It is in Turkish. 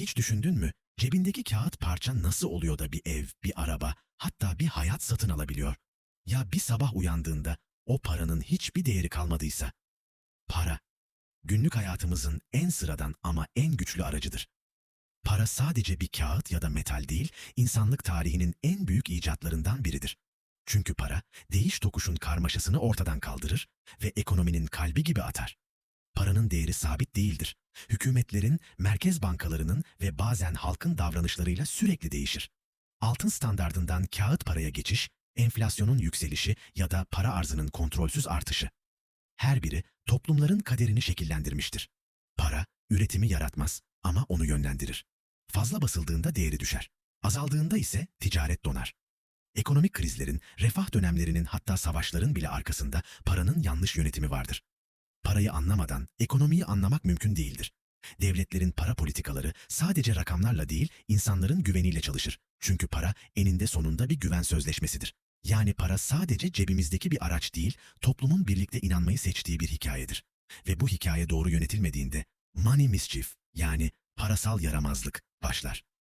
Hiç düşündün mü? Cebindeki kağıt parça nasıl oluyor da bir ev, bir araba, hatta bir hayat satın alabiliyor? Ya bir sabah uyandığında o paranın hiçbir değeri kalmadıysa? Para, günlük hayatımızın en sıradan ama en güçlü aracıdır. Para sadece bir kağıt ya da metal değil, insanlık tarihinin en büyük icatlarından biridir. Çünkü para, değiş tokuşun karmaşasını ortadan kaldırır ve ekonominin kalbi gibi atar. Paranın değeri sabit değildir. Hükümetlerin, merkez bankalarının ve bazen halkın davranışlarıyla sürekli değişir. Altın standardından kağıt paraya geçiş, enflasyonun yükselişi ya da para arzının kontrolsüz artışı. Her biri toplumların kaderini şekillendirmiştir. Para, üretimi yaratmaz ama onu yönlendirir. Fazla basıldığında değeri düşer. Azaldığında ise ticaret donar. Ekonomik krizlerin, refah dönemlerinin hatta savaşların bile arkasında paranın yanlış yönetimi vardır. Parayı anlamadan ekonomiyi anlamak mümkün değildir. Devletlerin para politikaları sadece rakamlarla değil, insanların güveniyle çalışır. Çünkü para eninde sonunda bir güven sözleşmesidir. Yani para sadece cebimizdeki bir araç değil, toplumun birlikte inanmayı seçtiği bir hikayedir. Ve bu hikaye doğru yönetilmediğinde money mischief yani parasal yaramazlık başlar.